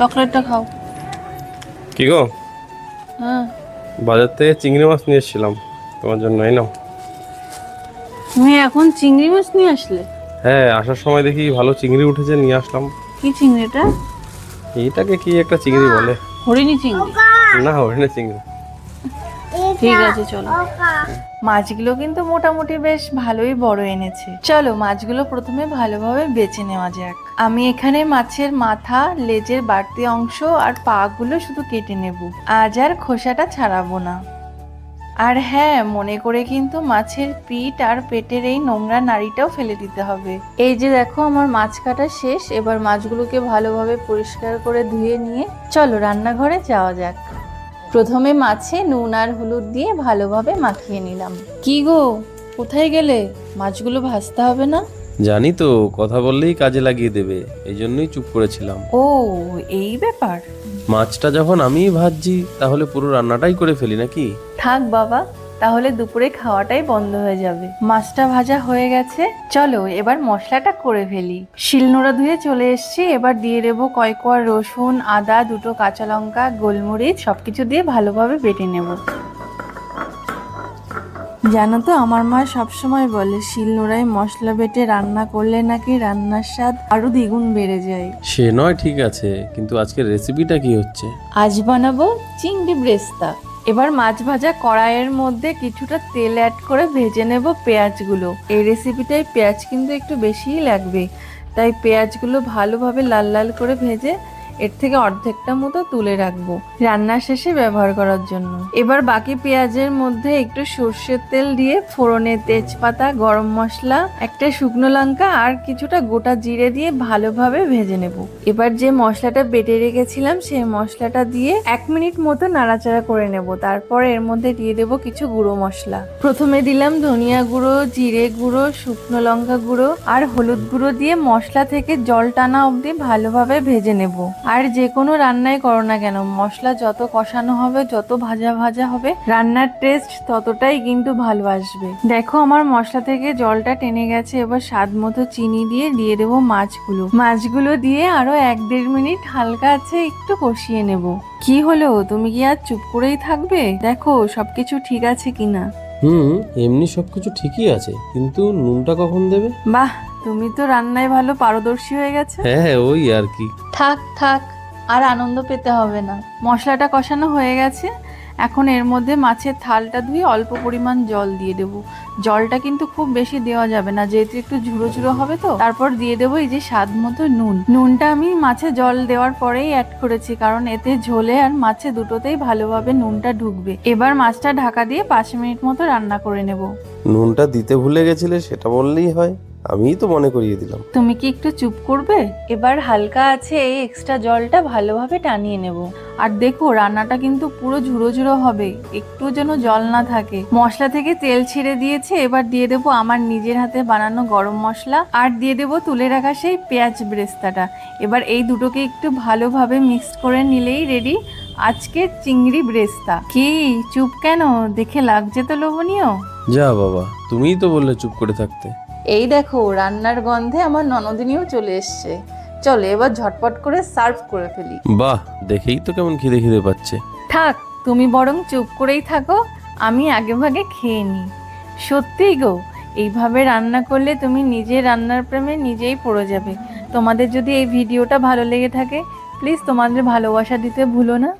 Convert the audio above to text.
চকলেটটা খাও। কি গো? হ্যাঁ। বাজার থেকে চিংড়ি মাছ নিয়ে এসেছিলাম। তোমার জন্য এই নাও। তুমি এখন চিংড়ি মাছ নিয়ে আসলে? হ্যাঁ আসার সময় দেখি ভালো চিংড়ি উঠেছে নিয়ে আসলাম। কি চিংড়িটা? এটাকে কি একটা চিংড়ি বলে? হরিণী চিংড়ি। না হরিণী চিংড়ি। ঠিক আছে চলো। মাছগুলো কিন্তু মোটামুটি বেশ ভালোই বড় এনেছে। চলো মাছগুলো প্রথমে ভালোভাবে বেছে নেওয়া যাক। আমি এখানে মাছের মাথা লেজের বাড়তি অংশ আর পাগুলো শুধু কেটে নেব। আজ আর খোসাটা ছাড়াবো না। আর হ্যাঁ মনে করে কিন্তু মাছের পিঠ আর পেটের এই নোংরা নাড়িটাও ফেলে দিতে হবে। এই যে দেখো আমার মাছ কাটা শেষ। এবার মাছগুলোকে ভালোভাবে পরিষ্কার করে ধুয়ে নিয়ে চলো রান্নাঘরে যাওয়া যাক। প্রথমে মাছে নুন আর হলুদ দিয়ে ভালোভাবে মাখিয়ে নিলাম। কি গো? কোথায় গেলে? মাছগুলো ভাজতে হবে না? জানি তো কথা বললেই কাজে লাগিয়ে দেবে এই জন্যই চুপ করেছিলাম। ও এই ব্যাপার। মাছটা যখন আমিই ভাজছি তাহলে পুরো রান্নাটাই করে ফেলি নাকি? থাক বাবা তাহলে দুপুরে খাওয়াটাই বন্ধ হয়ে যাবে। মাছটা ভাজা হয়ে গেছে। চলো এবার মশলাটা করে ফেলি। শিলনোড়া ধুয়ে চলে এসেছি। এবার দিয়ে দেবো কয়কোয়া রসুন আদা দুটো কাঁচা লঙ্কা গোলমরিচ সবকিছু দিয়ে ভালোভাবে বেটে নেব। জানো তো আমার মা সবসময় বলে শিলনোড়ায় মশলা বেটে রান্না করলে নাকি রান্নার স্বাদ আরও দ্বিগুণ বেড়ে যায়। সে নয় ঠিক আছে। কিন্তু আজকের রেসিপিটা কি হচ্ছে? আজ বানাবো চিংড়ি ব্রেস্তা। এবার মাছ ভাজা কড়াইয়ের মধ্যে কিছুটা তেল অ্যাড করে ভেজে নেব পেঁয়াজগুলো। এই রেসিপিটায় পেঁয়াজ কিন্তু একটু বেশিই লাগবে। তাই পেঁয়াজগুলো ভালোভাবে লাল লাল করে ভেজে এর থেকে অর্ধেকটা মতো তুলে রাখব রান্নার শেষে ব্যবহার করার জন্য। এবার বাকি পেঁয়াজের মধ্যে একটু সর্ষের তেল দিয়ে ফোড়নে তেজপাতা, গরম মশলা, একটা শুকনো লঙ্কা আর কিছুটা গোটা জিরে দিয়ে ভালোভাবে ভেজে নেব। এবার যে মশলাটা বেটে রেখেছিলাম সেই মশলাটা দিয়ে এক মিনিট মতো নাড়াচাড়া করে নেব। তারপর এর মধ্যে দিয়ে দেব কিছু গুঁড়ো মশলা। প্রথমে দিলাম ধনিয়া গুঁড়ো, জিরে গুঁড়ো, শুকনো লঙ্কা গুঁড়ো আর হলুদ গুঁড়ো দিয়ে মশলা থেকে জল টানা অবধি ভালোভাবে ভেজে নেব। আর যে কোনো রান্নাই করো না কেন মশলা যত কষানো হবে যত ভাজা ভাজা হবে রান্নার টেস্ট ততটাই কিন্তু ভালো আসবে। দেখো আমার মশলা থেকে জলটা টেনে গেছে এবার স্বাদ মতো চিনি দিয়ে দিয়ে দেবো মাছগুলো। মাছগুলো দিয়ে আরও এক দেড় মিনিট হালকা আছে একটু কষিয়ে নেব। কি হলো? তুমি কি আর চুপ করেই থাকবে? দেখো সবকিছু ঠিক আছে কিনা? হুম এমনি সবকিছু ঠিকই আছে কিন্তু নুনটা কখন দেবে? বাহ তুমি তো রান্নায় ভালো পারদর্শী হয়ে গেছে। হ্যাঁ হ্যাঁ ওই আর কি। থাক থাক আর আনন্দ পেতে হবে না। মশলাটা কষানো হয়ে গেছে। এখন এর মধ্যে মাছের থালটা ধুয়ে অল্প পরিমাণ জল দিয়ে দেবো। জলটা কিন্তু খুব বেশি দেওয়া যাবে না যেহেতু একটু ঝুড়ো ঝুড়ো হবে তো। তারপর দিয়ে দেবো এই যে স্বাদ মতো নুন। নুনটা আমি মাছে জল দেওয়ার পরেই অ্যাড করেছি কারণ এতে ঝোলে আর মাছে দুটোতেই ভালোভাবে নুনটা ঢুকবে। এবার মাছটা ঢাকা দিয়ে পাঁচ মিনিট মতো রান্না করে নেব। নুনটা দিতে ভুলে গেছিলে সেটা বললেই হয়। আমিই তো মনে করিয়ে দিলাম। তুমি কি একটু চুপ করবে? এবার হালকা আছে এই এক্সট্রা জলটা ভালোভাবে টানিয়ে নেব। আর দেখো রান্নাটা কিন্তু পুরো ঝুড়ো ঝুড়ো হবে। একটু যেন জল না থাকে। মশলা থেকে তেল ছেড়ে দিয়েছে এবার দিয়ে দেবো আমার নিজের হাতে বানানো গরম মশলা। আর দিয়ে দেবো তুলে রাখা সেই পেঁয়াজ ব্রেস্তাটা। এবার এই দুটোকে একটু ভালোভাবে মিক্স করে নিলেই রেডি আজকে চিংড়ি ব্রেস্তা। কি? চুপ কেন? দেখে লাগছে তো লোভনীয়। যা বাবা তুমিই তো বললে চুপ করে থাকতে। এই দেখো রান্নার গন্ধে আমার ননদিনীও চলে এসছে। চলো এবার ঝটপট করে সার্ভ করে ফেলি। বাহ দেখেই তো কেমন খিদে খিদে পাচ্ছে। থাক তুমি বরং চুপ করেই থাকো আমি আগে ভাগে খেয়ে নিই। সত্যিই গো এইভাবে রান্না করলে তুমি নিজে রান্নার প্রেমে নিজেই পড়ে যাবে। তোমাদের যদি এই ভিডিওটা ভালো লেগে থাকে প্লিজ তোমাদের ভালোবাসা দিতে ভুলো না।